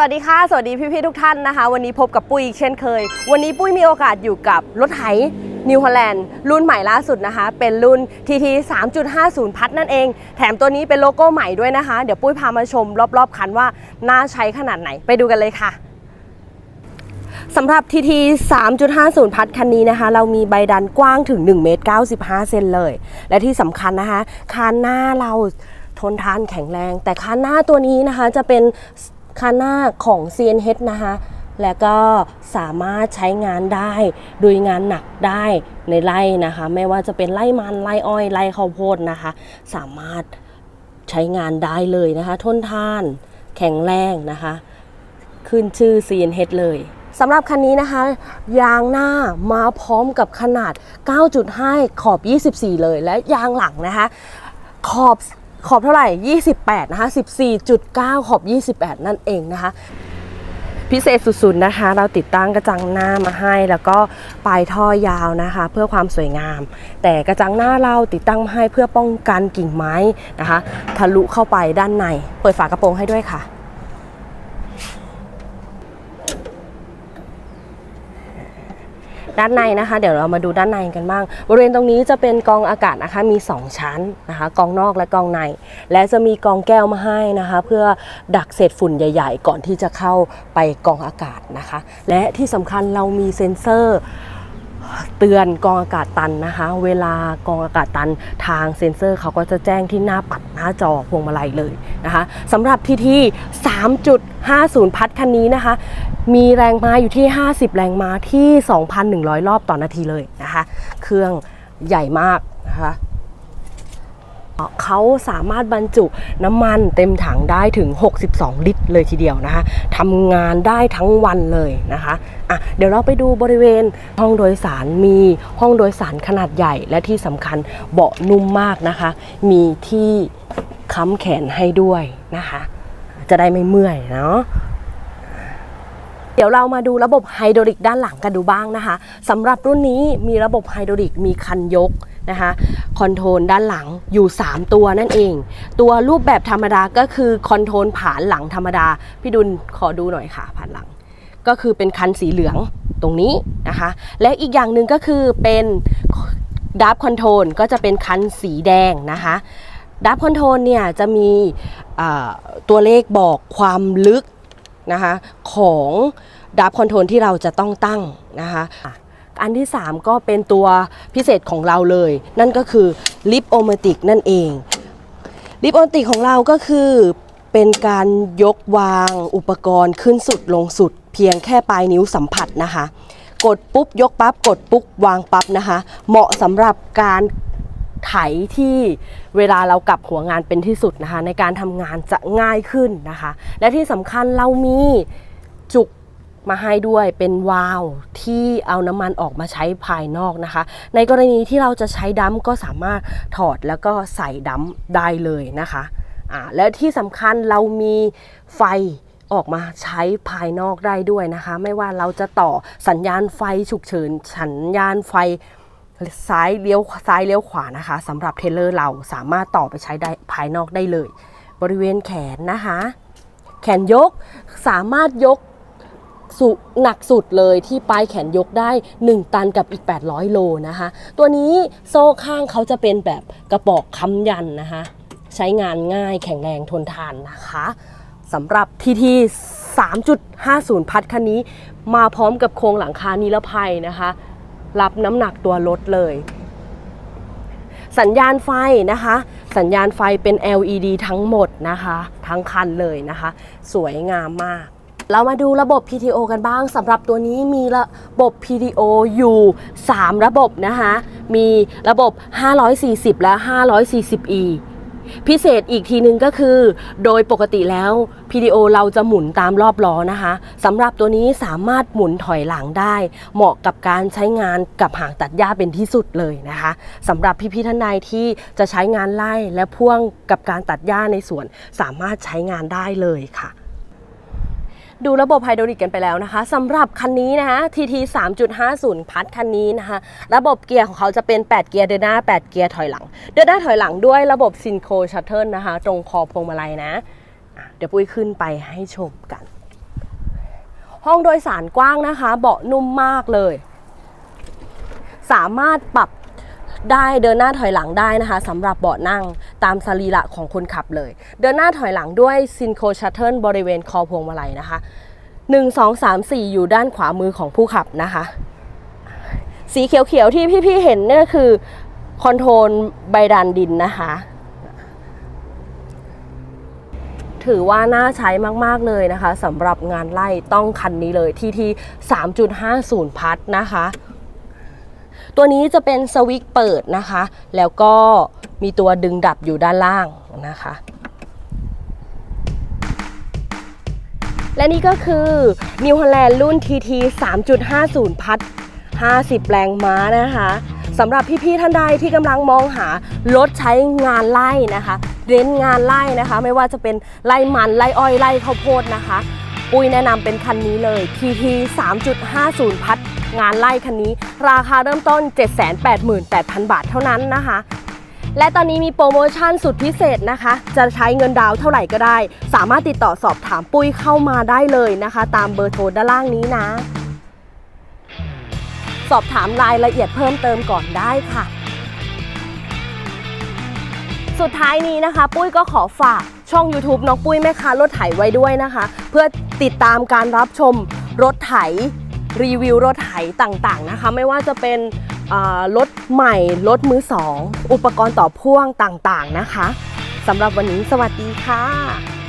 วัสดีค่ะ สวัสดีพี่ๆทุกท่านนะคะ วันนี้พบกับปุ้ยอีกเช่นเคย วันนี้ปุ้ยมีโอกาสอยู่กับรถไถนิวฮอลแลนด์รุ่นใหม่ล่าสุดนะคะ เป็นรุ่น TT 3.50 พัดนั่นเอง แถมตัวนี้เป็นโลโก้ใหม่ด้วยนะคะ เดี๋ยวปุ้ยพามาชมรอบๆ คันว่าน่าใช้ขนาดไหนไปดูกันเลยค่ะสำหรับ TT 3.50 พัดคันนี้นะคะ เรามีใบดันกว้างถึง1เมตร95เซนเลย และที่สำคัญนะคะคานหน้าเราทนทานแข็งแรง แต่คานหน้าตัวนี้นะคะจะเป็น คานหน้าของ CNH นะคะ และก็สามารถใช้งานได้ดยงานหนักได้ในไร่นะคะ ไม่ว่าจะเป็นไร่มันไร่อ้อยไร่ข้าวโพดนะคะ สามารถใช้งานได้เลยนะคะ ทนทาน แข็งแรงนะคะ ขึ้นชื่อ CNH เลยสำหรับคันนี้นะคะ ยางหน้ามาพร้อมกับขนาด 9.5 ขอบ 24 เลย และยางหลังนะคะ ขอบ ขอบเท่าไหร่ 28 นะคะ 14.9 ขอบ 28 นั่นเองนะคะ พิเศษสุดๆนะคะ เราติดตั้งกระจังหน้ามาให้ แล้วก็ปลายท่อยาวนะคะ เพื่อความสวยงาม แต่กระจังหน้าเราติดตั้งมาให้เพื่อป้องกันกิ่งไม้นะคะ ทะลุเข้าไปด้านใน เปิดฝากระโปรงให้ด้วยค่ะ ด้านในนะคะ เดี๋ยวเรามาดูด้านในกันบ้าง บริเวณตรงนี้จะเป็นกองอากาศนะคะมี 2 ชั้นนะคะกองนอกและกองใน และจะมีกองแก้วมาให้นะคะ เพื่อดักเศษฝุ่นใหญ่ ๆ ก่อนที่จะเข้าไปกองอากาศนะคะ และที่สำคัญเรามีเซ็นเซอร์ เตือนกองอากาศตันนะคะ เวลากองอากาศตันทางเซ็นเซอร์เขาก็จะแจ้งที่หน้าปัดหน้าจอพวงมาลัยเลยนะคะสำหรับที่ที่ 3.50 พัดคันนี้นะคะ มีแรงม้าอยู่ที่ 50 แรงม้าที่ 2,100 รอบต่อนาทีเลยนะคะ เครื่องใหญ่มากนะคะ เขาสามารถบรรจุน้ำมันเต็มถังได้ถึง 62 ลิตร เลยทีเดียวนะคะทำงานได้ทั้งวันเลยนะคะอะเดี๋ยวเราไปดูบริเวณห้องโดยสารมีห้องโดยสารขนาดใหญ่และที่สำคัญเบาะนุ่มมากนะคะ มีที่ค้ำแขนให้ด้วยนะคะ จะได้ไม่เมื่อยเนาะ ดี๋ยวเรามาดูระบบไฮดรอลิกด้านหลังกันดูบ้างนะคะสำหรับรุ่นนี้มีระบบไฮดรอลิกมีคันยกนะคะคอนโทรลด้านหลังอยู่ 3 ตัวนั่นเอง ตัวรูปแบบธรรมดาก็คือคอนโทรลผานหลังธรรมดา พี่ดุลขอดูหน่อยค่ะผานหลัง ก็คือเป็นคันสีเหลืองตรงนี้นะคะ และอีกอย่างหนึ่งก็คือเป็นดับคอนโทรลก็จะเป็นคันสีแดงนะคะดับคอนโทรลเนี่ยจะมีตัวเลขบอกความลึก นะคะของดับคอนโทรลที่เราจะต้องตั้งนะคะอันที่ 3 ก็เป็นตัวพิเศษของเราเลย นั่นก็คือลิปโอมติกนั่นเองลิปโอมติกของเราก็คือเป็นการยกวางอุปกรณ์ขึ้นสุดลงสุด เพียงแค่ปลายนิ้วสัมผัสนะคะ กดปุ๊บยกปั๊บกดปุ๊บวางปั๊บนะคะ เหมาะสำหรับการ ไถที่เวลาเรากลับหัวงานเป็นที่สุดนะคะ ในการทำงานจะง่ายขึ้นนะคะ และที่สำคัญเรามีจุกมาให้ด้วยเป็นวาล์วที่เอาน้ำมันออกมาใช้ภายนอกนะคะ ในกรณีที่เราจะใช้ดัมก็สามารถถอดแล้วก็ใส่ดัมได้เลยนะคะอ่าและที่สำคัญเรามีไฟออกมาใช้ภายนอกได้ด้วยนะคะ ไม่ว่าเราจะต่อสัญญาณไฟฉุกเฉินสัญญาณไฟ ซ้ายเลี้ยวซ้ายเลี้ยวขวานะคะสำหรับเทเลอร์เราสามารถต่อไปใช้ได้ภายนอกได้เลย บริเวณแขนนะคะ แขนยกสามารถยกสุหนักสุดเลยที่ปลายแขนยกได้ 1 ตันกับอีก 800 โลนะคะ ตัวนี้โซ่ข้างเขาจะเป็นแบบกระบอกค้ำยันนะคะ ใช้งานง่ายแข็งแรงทนทานนะคะสำหรับทีที3.50 พัดคันนี้ มาพร้อมกับโครงหลังคานิรภัยนะคะ รับน้ำหนักตัวรถเลย สัญญาณไฟนะคะ สัญญาณไฟเป็น LED ทั้งหมดนะคะ ทั้งคันเลยนะคะ สวยงามมาก เรามาดูระบบ PTO กันบ้างสำหรับตัวนี้มีระบบ PTO อยู่ 3 ระบบนะคะ มีระบบ 540 และ 540E พิเศษอีกทีหนึ่งก็คือ โดยปกติแล้ว PDO เราจะหมุนตามรอบล้อนะคะสำหรับตัวนี้สามารถหมุนถอยหลังได้ เหมาะกับการใช้งานกับหางตัดหญ้าเป็นที่สุดเลยนะคะสำหรับพี่ๆท่านใดที่จะใช้งานไล่และพ่วงกับการตัดหญ้าในสวนสามารถใช้งานได้เลยค่ะ ดูระบบไฮดรอลิกกันไปแล้วนะคะสำหรับคันนี้นะคะ TT 3.50 พัดคันนี้นะคะ ระบบเกียร์ของเขาจะเป็น 8 เกียร์เดินหน้า 8 เกียร์ถอยหลัง เดินหน้าถอยหลังด้วยระบบซินโครชัตเทิลนะคะ ตรงคอพวงมาลัยนะะเดี๋ยวปุ้ยขึ้นไปให้ชมกัน ห้องโดยสารกว้างนะคะ เบาะนุ่มมากเลย สามารถปรับได้เดินหน้าถอยหลังได้นะคะสำหรับเบาะนั่ง ตามสรีระของคนขับเลย เดินหน้าถอยหลังด้วยซินโคชัตเทิลบริเวณคอพวงมาลัยนะคะ 1 2 3 4 อยู่ด้านขวามือของผู้ขับนะคะ สีเขียวๆที่พี่ๆเห็นเนี่ยคือคอนโทรลใบดันดินนะคะ ถือว่าน่าใช้มากๆเลยนะคะสำหรับงานไล่ต้องคันนี้เลยที่ที่3.50 พัทนะคะ ตัวนี้จะเป็นสวิตช์เปิดนะคะ แล้วก็ มีตัวดึงดับอยู่ด้านล่างนะคะ และนี่ก็คือ New Holland รุ่น TT 3.50 พัท50 แรงม้านะคะสำหรับพี่ๆท่านใดที่กำลังมองหารถใช้งานไล่นะคะเน้นงานไล่นะคะ ไม่ว่าจะเป็นไล่มันไล่อ้อยไล่ข้าวโพดนะคะ ปุ้ยแนะนำเป็นคันนี้เลย TT 3.50 พัทงานไล่คันนี้ ราคาเริ่มต้น 788,000 บาทเท่านั้นนะคะ และตอนนี้มีโปรโมชั่นสุดพิเศษนะคะ จะใช้เงินดาวเท่าไหร่ก็ได้ สามารถติดต่อสอบถามปุ้ยเข้ามาได้เลยนะคะ ตามเบอร์โทรด้านล่างนี้นะ สอบถามรายละเอียดเพิ่มเติมก่อนได้ค่ะ สุดท้ายนี้นะคะ ปุ้ยก็ขอฝากช่อง YouTube น้องปุ้ยแม่ค้ารถไถไว้ด้วยนะคะ เพื่อติดตามการรับชมรถไถรีวิวรถไถต่างๆนะคะ ไม่ว่าจะเป็น รถใหม่ รถมือสอง อุปกรณ์ต่อพ่วงต่างๆนะคะสำหรับวันนี้สวัสดีค่ะ